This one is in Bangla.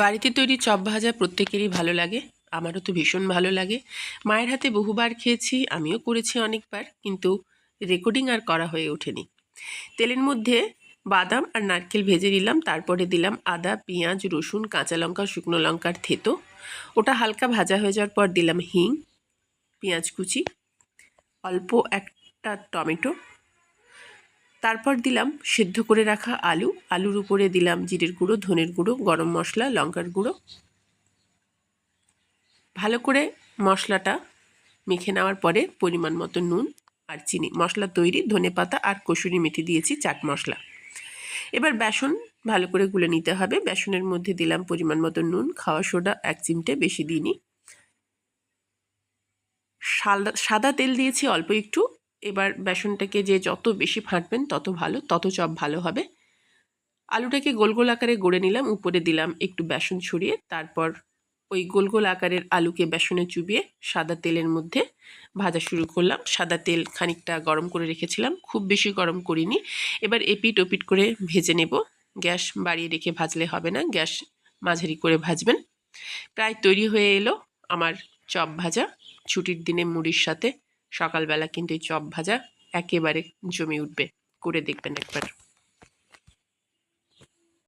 বাড়িতে তৈরি চপ ভাজা প্রত্যেকেরই ভালো লাগে, আমারও তো ভীষণ ভালো লাগে। মায়ের হাতে বহুবার খেয়েছি, আমিও করেছি অনেকবার, কিন্তু রেকর্ডিং আর করা হয়ে ওঠেনি। তেলের মধ্যে বাদাম আর নারকেল ভেজে নিলাম, তারপরে দিলাম আদা, পেঁয়াজ, রসুন, কাঁচা লঙ্কা, শুকনো লঙ্কার থেতো। ওটা হালকা ভাজা হয়ে যাওয়ার পর দিলাম হিং, পেঁয়াজ কুচি, অল্প একটা টমেটো। তারপর দিলাম সেদ্ধ করে রাখা আলু। আলুর উপরে দিলাম জিরের গুঁড়ো, ধনের গুঁড়ো, গরম মশলা, লঙ্কার গুঁড়ো। ভালো করে মশলাটা মেখে নেওয়ার পরে পরিমাণ মতো নুন আর চিনি। মশলা তৈরি, ধনে পাতা আর কসুরি মেথি দিয়েছি, চাট মশলা। এবার বেসন ভালো করে গুলে নিতে হবে। বেসনের মধ্যে দিলাম পরিমাণ মতো নুন, খাওয়া সোডা এক চিমটে বেশি দিইনি। সাদা সাদা তেল দিয়েছি অল্প একটু। এবার বেসনটাকে যে যত বেশি ফাটবেন, তত ভালো, তত চপ ভালো হবে। আলুটাকে গোল গোল আকারে গড়ে নিলাম, উপরে দিলাম একটু বেসন ছড়িয়ে, তারপর ওই গোল গোল আকারের আলুকে বেসনে চুবিয়ে সাদা তেলের মধ্যে ভাজা শুরু করলাম। সাদা তেল খানিকটা গরম করে রেখেছিলাম, খুব বেশি গরম করিনি। এবার এপিট ওপিট করে ভেজে নেব। গ্যাস বাড়িয়ে রেখে ভাজলে হবে না, গ্যাস মাঝারি করে ভাজবেন। প্রায় তৈরি হয়ে এলো আমার চপ ভাজা। ছুটির দিনে মুড়ির সাথে সকালবেলা কিন্তু এই চপ ভাজা একেবারে জমে উঠবে। করে দেখবেন একবার।